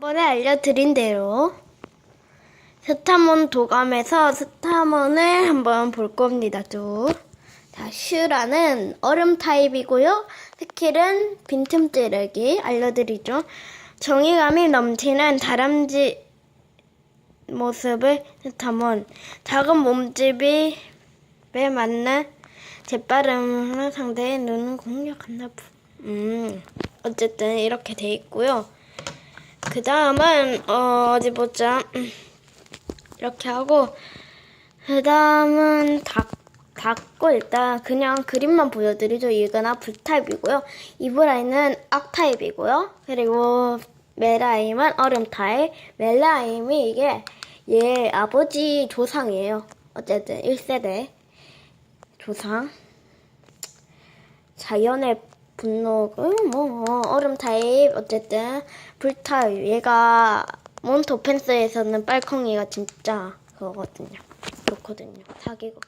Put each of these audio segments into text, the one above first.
번에 알려드린 대로 스타몬 도감에서 스타몬을 한번 볼 겁니다. 쭉. 자, 슈라는 얼음 타입이고요. 스킬은 빈틈 찌르기 알려드리죠. 정의감이 넘치는 다람쥐 모습을 스타몬. 작은 몸집이 에 맞는 재빠름으로 상대의 눈을 공략한다. 음, 어쨌든 이렇게 돼 있고요. 그 다음은 어, 어디 보자. 음, 이렇게 하고 그 다음은 닭 닭고 일단 그냥 그림만 보여드리죠. 이거나 불타입이고요. 이브라인은 악타입이고요. 그리고 메라임은 얼음타입. 멜라임이 이게 얘 아버지 조상이에요. 어쨌든 1세대 조상. 자연의 분노, 음, 뭐, 어, 얼음 타입, 어쨌든, 불 타입. 얘가, 몬토 펜스에서는 빨콩이가 진짜 그거거든요. 좋거든요. 사기고.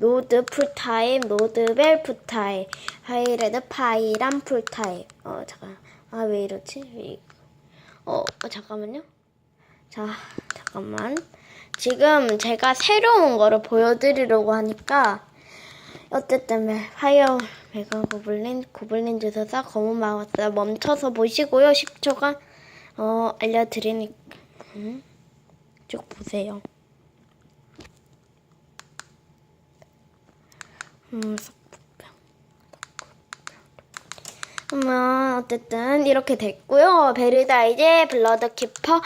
노드 풀 타입, 노드 벨프 타입, 하이레드 파이란 풀 타입. 어, 잠깐. 아, 왜 이러지? 왜, 어, 어, 잠깐만요. 자, 잠깐만. 지금 제가 새로운 거를 보여드리려고 하니까, 어쨌든 매- 파이어 메가 고블린 고블린 주사사 검은 마우스 멈춰서 보시고요. 10초간. 어 알려드리니까 음, 쭉 보세요. 음 그러면 어쨌든 이렇게 됐고요. 베르다이제 블러드 키퍼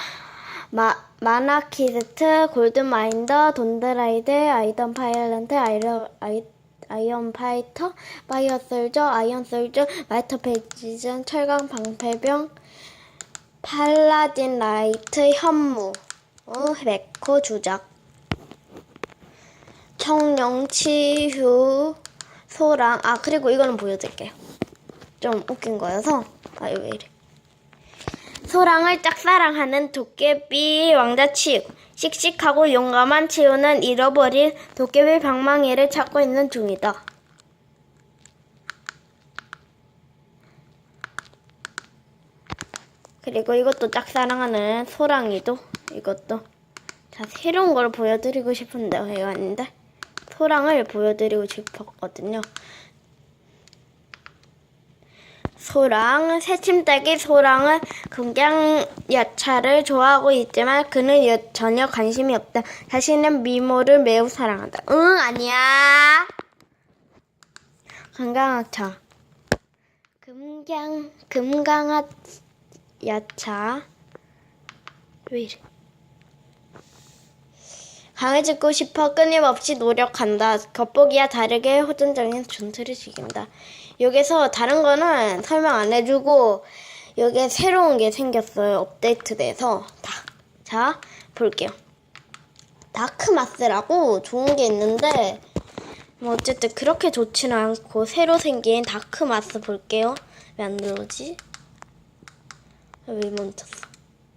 마, 마나키스트 골드마인더 돈드라이드 아이던 파일런트 아이러, 아이, 아이언 파이터 파이어 솔저 아이언 솔저 마이터 페이지전 철강 방패병 팔라딘 라이트 현무 어, 메코 주작. 청룡 치휴 소랑. 아 그리고 이거는 보여드릴게요. 좀 웃긴 거여서. 아 왜 이래 소랑을 짝사랑하는 도깨비 왕자 치우. 씩씩하고 용감한 치우는 잃어버린 도깨비 방망이를 찾고 있는 중이다. 그리고 이것도 짝사랑하는 소랑이도 이것도 자 새로운 걸 보여드리고 싶은데 왜 왔는데 소랑을 보여드리고 싶었거든요. 소랑, 새침대기 소랑은 금강 야차를 좋아하고 있지만 그는 여- 전혀 관심이 없다. 자신은 미모를 매우 사랑한다. 응, 아니야. 금강야차. 금강, 금강아 야차. 왜 이래? 강해지고 싶어 끊임없이 노력한다. 겉보기와 다르게 호전적인 전투를 즐긴다. 여기서 다른 거는 설명 안 해주고 여기에 새로운 게 생겼어요. 업데이트돼서 다. 자 볼게요. 다크마스라고 좋은 게 있는데 뭐 어쨌든 그렇게 좋지는 않고 새로 생긴 다크마스 볼게요. 왜 안 들어오지? 왜 멈췄어?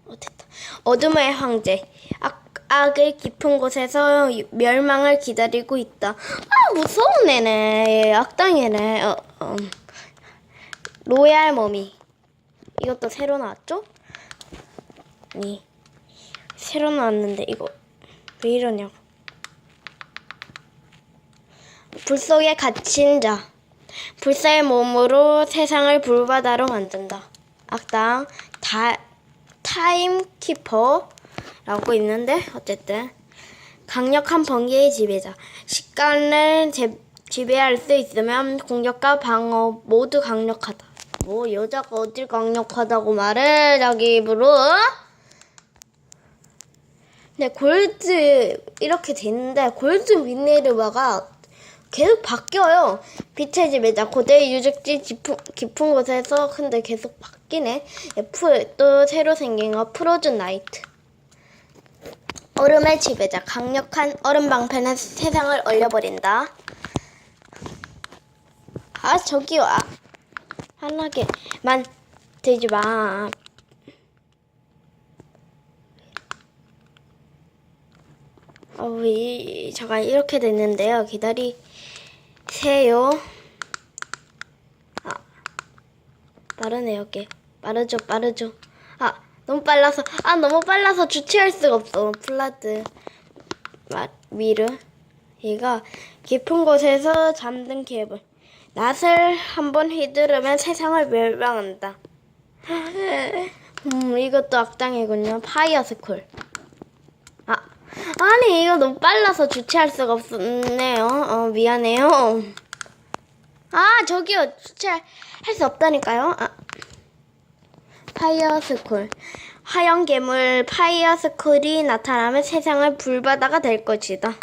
어 됐다. 어둠의 황제. 악, 악의 깊은 곳에서 멸망을 기다리고 있다. 아 무서운 애네. 악당이네. 어, 어. 로얄 머미. 이것도 새로 나왔죠? 아니 새로 나왔는데 이거 왜 이러냐고. 불 속에 갇힌 자. 불사의 몸으로 세상을 불바다로 만든다. 악당 다 타임키퍼 라고 있는데 어쨌든 강력한 번개의 지배자. 시간을 제- 지배할 수 있으면 공격과 방어 모두 강력하다. 뭐 여자가 어딜 강력하다고 말해 자기 입으로? 근데 골드 이렇게 됐는데 골드 미네르바가 계속 바뀌어요. 빛의 지배자 고대 유적지 깊은, 깊은 곳에서 근데 계속 바뀌네. F 또 새로 생긴 거 프로즌 나이트. 얼음의 지배자 강력한 얼음 방패는 세상을 얼려버린다. 아 저기요. 아, 환하게 만 들지 마. 어, 이, 잠깐 이렇게 됐는데요. 기다리세요. 아, 빠르네 여기. 빠르죠, 빠르죠. 아, 너무 빨라서 아 너무 빨라서 주체할 수가 없어. 플라드. 마, 미르. 얘가 깊은 곳에서 잠든 개불 낫을 한번 휘두르면 세상을 멸망한다. 음 이것도 악당이군요. 파이어 스쿨. 아 아니 이거 너무 빨라서 주체할 수가 없네요. 어 미안해요. 아 저기요. 주체할 수 없다니까요. 아. 파이어 스쿨. 하얀 괴물 파이어 스쿨이 나타나면 세상을 불바다가 될 것이다.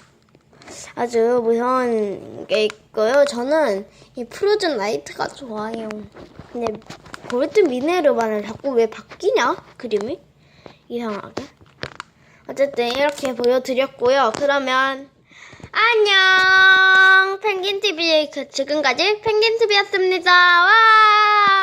아주 무서운 게 있고요. 저는 이 프로즌 라이트가 좋아요. 근데 골드 미네르반을 자꾸 왜 바뀌냐? 그림이? 이상하게. 어쨌든 이렇게 보여드렸고요. 그러면 안녕! 펭귄TV 그 지금까지 펭귄TV였습니다. 와!